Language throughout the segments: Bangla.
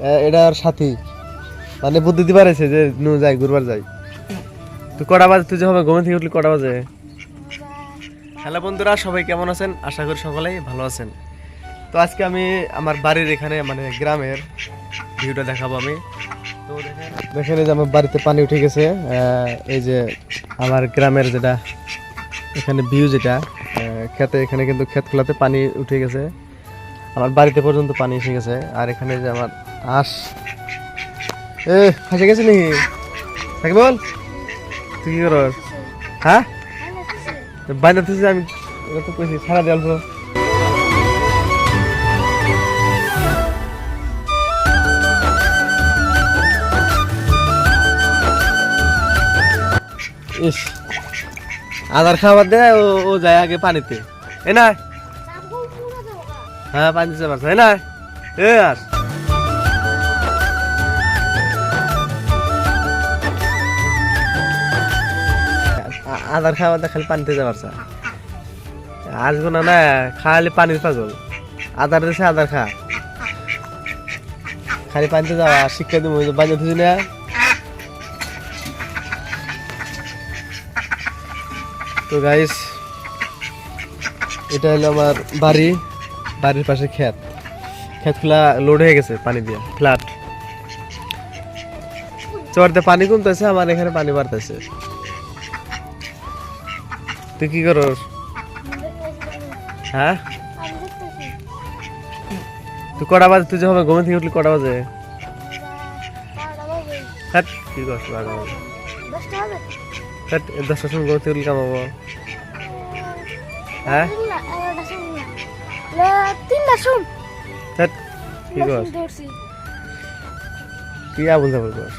এ- এটা সাথী। মানে বুদ্ধি দিতে পারেছে যে নু যাই ঘুরবার যাই। তুই কটা বাজে তুই যখন ঘুমে থেকে উঠলি কটা বাজে? হ্যালো বন্ধুরা সবাই কেমন আছেন? আশা করি সকলেই ভালো আছেন। তো আজকে আমি আমার বাড়ির এখানে মানে গ্রামের ভিউটা দেখাবো আমি। তো দেখেন যে আমার বাড়িতে পানি উঠে গেছে। এই যে আমার গ্রামের যেটা এখানে ভিউ যেটা খেতে এখানে কিন্তু ক্ষেত খোলাতে পানি উঠে গেছে। আমার বাড়িতে পর্যন্ত পানি এসে গেছে। আর এখানে যে আমার আস। এ ফাঁসে গেছে নাকি? থাকি বল? তুই কি করস? হ্যাঁ? বাইরে আমি তো কইছি ছাড়া দে অল্প। ইস। আধার খাবার দে ও ও যায় আগে পানিতে। এ না। হ্যাঁ পানি দিতে পারছে এ না? এ আর আধার দে খালি পানিতে যাবার চা। আসব না না, খালি পানির পাগল। আধার দিছে আধার খা। খালি পানিতে যাওয়া, শিক্ষা দিব বাজে ধুজি না। তো গাইস এটা হলো আমার বাড়ি। বাড়ির পাশে ক্ষেত। ক্ষেতগুলা লোড হয়ে গেছে পানি দিয়ে ফ্ল্যাট চরতে পানি কমতেছে আমার এখানে পানি বাড়তেছে। তুই কি করস? হ্যাঁ? তুই কটা বাজে? তুই যখন ঘুমে থেকে উঠলি কটা বাজে? হ্যাঁ কি করছ বারোটা বাজে হ্যাট দশটার সময় ঘুমে থেকে উঠলি কামাবো হ্যাঁ? কি করস? কি আবুল করস?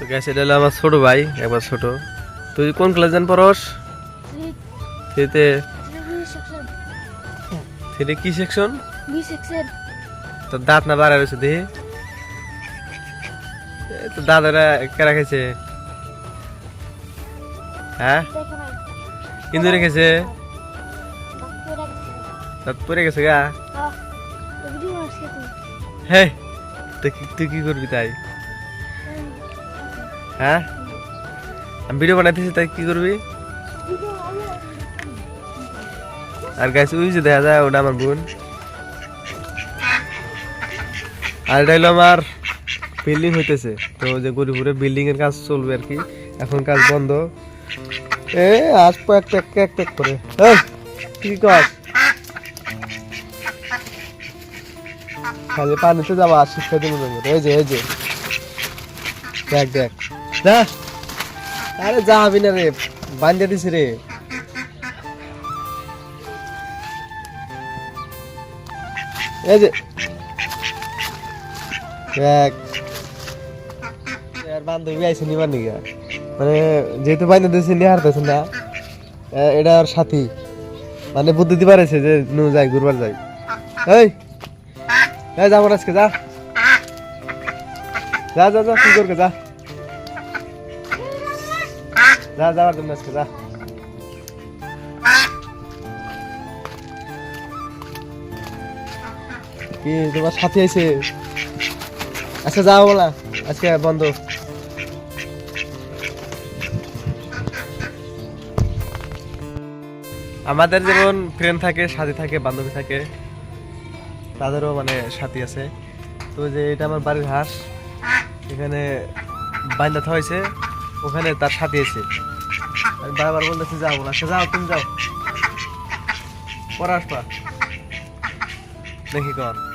তো গ্যাস এটা হলো আমার ছোট ভাই একবার ছোট। তুই কোন ক্লাস জান পড়স? থ্রিতে থ্রিতে কি সেকশন তোর দাঁত না বাড়া রয়েছে এ, তোর দাদারা কেরা খাইছে? হ্যাঁ? কিন্তু রেখেছে। দাঁত পড়ে গেছে গা। হ্যাঁ। কি- তুই কি করবি তাই? হ্যাঁ? আমি ভিডিও বানাইতেছি, তাই কি করবি? আর গাছ ওই যে দেখা যায়, ওটা আমার বোন। আর এটা হলো আমার বিল্ডিং হইতেছে। তো যে গরিপুরে বিল্ডিং এর কাজ চলবে আর কি। এখন কাজ বন্ধ। এ, আজ পর একটা একটা একটা করে। কি কর? খালি পানিতে যাব আর শিক্ষা এই যে এই যে। দেখ দেখ। যা আরে যাবি না রে, বান্ধে দিছি রে। এই যে, দেখ আর বান্ধবী আইসে নিবার নিগা। মানে যেহেতু বাইনে দিয়েছে নিয়ে হারতেছে না এটা আর সাথী। মানে বুদ্ধি দিতে পারেছে যে, নু যাই ঘুরবার যাই। এই যাব আজকে, যা। যা যা যা, কি করবে, যা। যা যাওয়ার জন্য আজকে যা কি তোমার সাথী আছে আচ্ছা যাও বলা আজকে বন্ধ আমাদের যেমন ফ্রেন্ড থাকে, সাথী থাকে, বান্ধবী থাকে, তাদেরও মানে সাথী আছে। তো যে এটা আমার বাড়ির হাঁস, এখানে বাইন্দা হয়েছে। ওখানে তার সাথে আমি বারবার বলতেছি, যাও না সে যাও, তুমি যাও। পরে আসবা। দেখি কর।